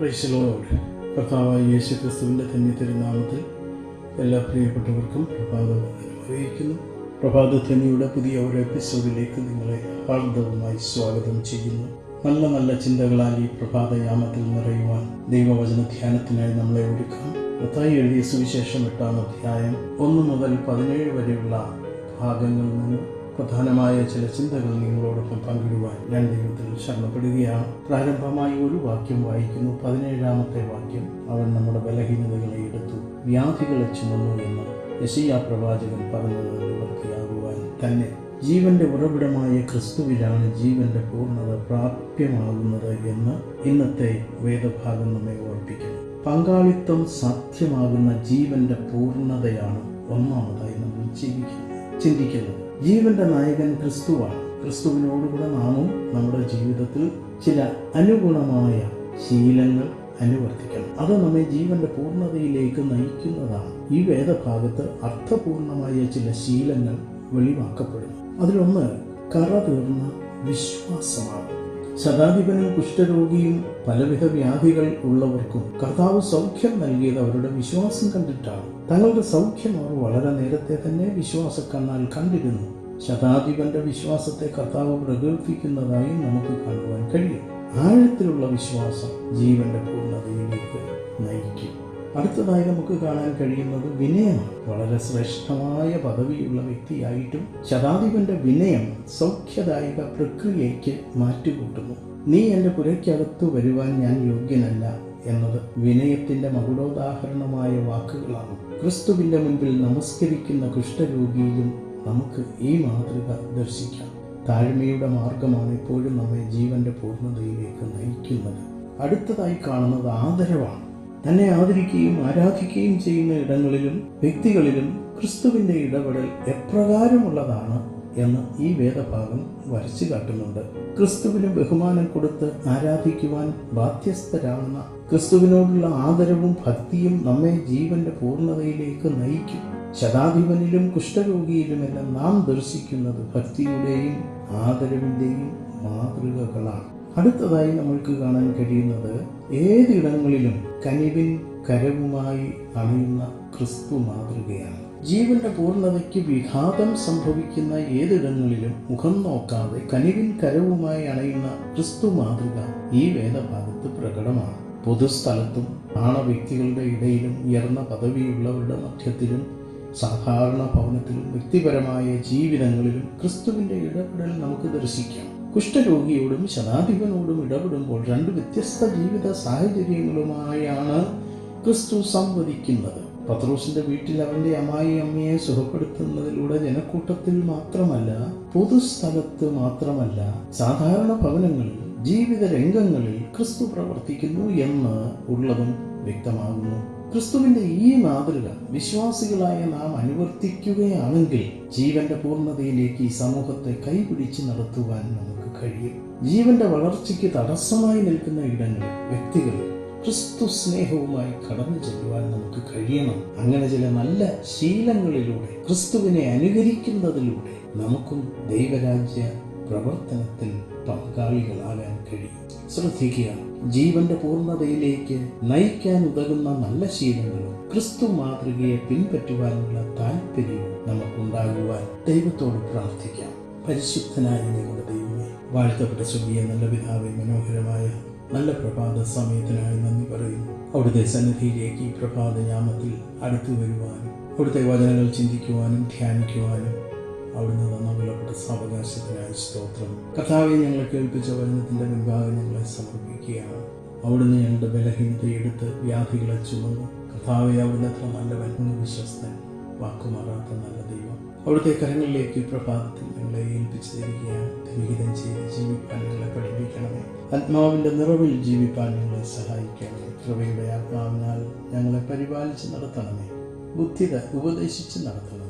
പ്രൈസലോട് കർത്താവായ യേശു ക്രിസ്തുവിന്റെ തന്നെ തിരുനാമത്തിൽ എല്ലാ പ്രിയപ്പെട്ടവർക്കും പ്രഭാതം അറിയിക്കുന്നു. പ്രഭാതത്തനിയുടെ പുതിയ ഒരു എപ്പിസോഡിലേക്ക് നിങ്ങളെ ഹാർദവമായി സ്വാഗതം ചെയ്യുന്നു. നല്ല നല്ല ചിന്തകളാൽ ഈ പ്രഭാതയാമത്തിൽ നിറയുവാൻ ദൈവവചന ധ്യാനത്തിനായി നമ്മളെ ഒരുക്കാം. മത്തായി എഴുതിയ സുവിശേഷം എട്ടാം അധ്യായം ഒന്ന് മുതൽ പതിനേഴ് വരെയുള്ള ഭാഗങ്ങളിൽ നിന്ന് പ്രധാനമായ ചില ചിന്തകൾ നിങ്ങളോടൊപ്പം പങ്കിടുവാൻ ഞാൻ ദൈവത്തിൽ ശരണപ്പെടുകയാണ്. പ്രാരംഭമായി ഒരു വാക്യം വായിക്കുന്നു. പതിനേഴാമത്തെ വാക്യം. അവൻ നമ്മുടെ ബലഹീനതകളെ എടുത്തു വ്യാധികളെ ചുമന്നു എന്ന് യശയ്യ പ്രവാചകൻ പറഞ്ഞത് നിവൃത്തിയാകുവാൻ തന്നെ. ജീവന്റെ ഉറവിടമായ ക്രിസ്തുവിലാണ് ജീവന്റെ പൂർണത പ്രാപ്യമാകുന്നത് എന്ന് ഇന്നത്തെ വേദഭാഗം നമ്മെ ഓർപ്പിക്കുന്നു. പങ്കാളിത്തം സാധ്യമാകുന്ന ജീവന്റെ പൂർണതയാണ് ഒന്നാമതായി നമ്മൾ ജീവിക്കുന്നത് ചിന്തിക്കുന്നത്. ജീവന്റെ നായകൻ ക്രിസ്തുവാണ്. ക്രിസ്തുവിനോടുകൂടെ നാമും നമ്മുടെ ജീവിതത്തിൽ ചില അനുഗുണമായ ശീലങ്ങൾ അനുവർത്തിക്കണം. അത് നമ്മെ ജീവന്റെ പൂർണതയിലേക്ക് നയിക്കുന്നതാണ്. ഈ വേദഭാഗത്ത് അർത്ഥപൂർണമായ ചില ശീലങ്ങൾ വെളിവാക്കപ്പെടുന്നു. അതിലൊന്ന് കറ തീർന്ന വിശ്വാസമാണ്. ശതാധിപനും കുഷ്ഠരോഗിയും പലവിധ വ്യാധികൾ ഉള്ളവർക്കും കർത്താവ് സൗഖ്യം നൽകിയത് അവരുടെ വിശ്വാസം കണ്ടിട്ടാണ്. തങ്ങളുടെ സൗഖ്യം അവർ വളരെ നേരത്തെ തന്നെ വിശ്വാസ കണ്ണാൽ കണ്ടിരുന്നു. ശതാധിപന്റെ വിശ്വാസത്തെ കർത്താവ് പ്രകീർത്തിക്കുന്നതായും നമുക്ക് കാണുവാൻ കഴിയും. ആഴത്തിലുള്ള വിശ്വാസം ജീവന്റെ പൂർണതയിലേക്ക് അടുത്തതായി നമുക്ക് കാണാൻ കഴിയുന്നത് വിനയമാണ് വളരെ ശ്രേഷ്ഠമായ പദവിയുള്ള വ്യക്തിയായിട്ടും ശതാധിപന്റെ വിനയം സൗഖ്യദായക പ്രക്രിയയ്ക്ക് മാറ്റുകൂട്ടുന്നു. നീ എന്റെ പുരയ്ക്കകത്തു വരുവാൻ ഞാൻ യോഗ്യനല്ല എന്നത് വിനയത്തിന്റെ മകുടോദാഹരണമായ വാക്കുകളാണ്. ക്രിസ്തുവിന്റെ മുൻപിൽ നമസ്കരിക്കുന്ന കുഷ്ഠരോഗിയിലും നമുക്ക് ഈ മാതൃക ദർശിക്കാം. താഴ്മയുടെ മാർഗമാണ് എപ്പോഴും നമ്മെ ജീവന്റെ പൂർണതയിലേക്ക് നയിക്കുന്നത്. അടുത്തതായി കാണുന്നത് ആദരവാണ്. തന്നെ ആദരിക്കുകയും ആരാധിക്കുകയും ചെയ്യുന്ന ഇടങ്ങളിലും വ്യക്തികളിലും ക്രിസ്തുവിന്റെ ഇടപെടൽ എപ്രകാരമുള്ളതാണ് എന്ന് ഈ വേദഭാഗം വരച്ചു കാട്ടുന്നുണ്ട്. ക്രിസ്തുവിന് ബഹുമാനം കൊടുത്ത് ആരാധിക്കുവാൻ ബാധ്യസ്ഥരാണെന്ന ക്രിസ്തുവിനോടുള്ള ആദരവും ഭക്തിയും നമ്മെ ജീവന്റെ പൂർണതയിലേക്ക് നയിക്കും. ശതാധിപനിലും കുഷ്ഠരോഗിയിലുമെല്ലാം നാം ദർശിക്കുന്നത് ഭക്തിയുടെയും ആദരവിന്റെയും മാതൃകകളാണ്. അടുത്തതായി നമ്മൾക്ക് കാണാൻ കഴിയുന്നത് ഏതിടങ്ങളിലും കനിവിൻ കരവുമായി അണിയുന്ന ക്രിസ്തു മാതൃകയാണ്. ജീവന്റെ പൂർണതയ്ക്ക് വിഘാതം സംഭവിക്കുന്ന ഏതിടങ്ങളിലും മുഖം നോക്കാതെ കനിവിൻ കരവുമായി അണയുന്ന ക്രിസ്തു മാതൃക ഈ വേദഭാഗത്ത് പ്രകടമാണ്. പൊതുസ്ഥലത്തും ആണ വ്യക്തികളുടെ ഇടയിലും ഉയർന്ന പദവിയുള്ളവരുടെ മധ്യത്തിലും സാധാരണ ഭവനത്തിലും വ്യക്തിപരമായ ജീവിതങ്ങളിലും ക്രിസ്തുവിന്റെ ഇടപെടൽ നമുക്ക് ദർശിക്കാം. കുഷ്ഠരോഗിയോടും ശതാധിപനോടും ഇടപെടുമ്പോൾ രണ്ട് വ്യത്യസ്ത ജീവിത സാഹചര്യങ്ങളുമായാണ് ക്രിസ്തു സംവദിക്കുന്നത്. പത്രോസിന്റെ വീട്ടിൽ അവന്റെ അമ്മായി അമ്മയെ സുഖപ്പെടുത്തുന്നതിലൂടെ ജനക്കൂട്ടത്തിൽ മാത്രമല്ല പൊതുസ്ഥലത്ത് മാത്രമല്ല സാധാരണ ഭവനങ്ങളിൽ ജീവിത രംഗങ്ങളിൽ ക്രിസ്തു പ്രവർത്തിക്കുന്നു എന്ന് ഉള്ളതും വ്യക്തമാകുന്നു. ക്രിസ്തുവിന്റെ ഈ മാതൃക വിശ്വാസികളായ നാം അനുവർത്തിക്കുകയാണെങ്കിൽ ജീവന്റെ പൂർണതയിലേക്ക് ഈ സമൂഹത്തെ കൈപിടിച്ച് നടത്തുവാൻ നമുക്ക് കഴിയും. ജീവന്റെ വളർച്ചയ്ക്ക് തടസ്സമായി നിൽക്കുന്ന ഇടങ്ങളിൽ വ്യക്തികൾ ക്രിസ്തു സ്നേഹവുമായി കടന്നു ചെല്ലുവാൻ നമുക്ക് കഴിയണം. അങ്ങനെ ചില നല്ല ശീലങ്ങളിലൂടെ ക്രിസ്തുവിനെ അനുകരിക്കുന്നതിലൂടെ നമുക്കും ദൈവരാജ്യ പ്രവർത്തനത്തിൽ പങ്കാളികളാകാൻ കഴിയും. ശ്രദ്ധിക്കുക ജീവന്റെ പൂർണതയിലേക്ക് നയിക്കാൻ ഉതകുന്ന നല്ല ശീലങ്ങളും ക്രിസ്തു മാതൃകയെ പിൻപറ്റുവാനുള്ള താല്പര്യവും നമുക്കുണ്ടാകുവാൻ ദൈവത്തോട് പ്രാർത്ഥിക്കാം. പരിശുദ്ധനായ നിങ്ങളുടെ ദൈവമേ വാഴ്ത്തപ്പെട്ട സ്വർഗീയ നല്ല പിതാവെ മനോഹരമായ നല്ല പ്രഭാത സമയത്തിനായി നന്ദി പറയുന്നു. അവിടുത്തെ സന്നിധിയിലേക്ക് ഈ പ്രഭാത യാമത്തിൽ അടുത്തു വരുവാനും അവിടുത്തെ വചനങ്ങൾ ചിന്തിക്കുവാനും ധ്യാനിക്കുവാനും അവിടുന്ന് തന്ന വിലപ്പെട്ട സാവകാശത്തിനായി സ്തോത്രം. കഥാവെ ഞങ്ങളെ കേൾപ്പിച്ച വചനത്തിന്റെ മുൻപാകെ ഞങ്ങളെ സമർപ്പിക്കുകയാണ്. അവിടുന്ന് ഞങ്ങളുടെ ബലഹീനതയെടുത്ത് വ്യാധികളെ ചുമന്നു. കഥാവെ അവിടുന്ന് എത്ര നല്ലവൻ വിശ്വസ്തൻ. വാക്കുമാറാത്ത നല്ല ദൈവം. അവിടുത്തെ കരങ്ങളിലേക്ക് പ്രഭാതത്തിൽ ഞങ്ങളെ ഏൽപ്പിച്ചു തരികയാണ് വിഹിതം ചെയ്ത് ജീവിക്കാൻ ഞങ്ങളെ പഠിപ്പിക്കണമേ. ആത്മാവിന്റെ നിറവിൽ ജീവിക്കാൻ ഞങ്ങളെ സഹായിക്കണമേ. കൃപയുടെ ആത്മാവിനാൽ ഞങ്ങളെ പരിപാലിച്ച് നടത്തണമേ. ബുദ്ധിത ഉപദേശിച്ച് നടത്തണമേ.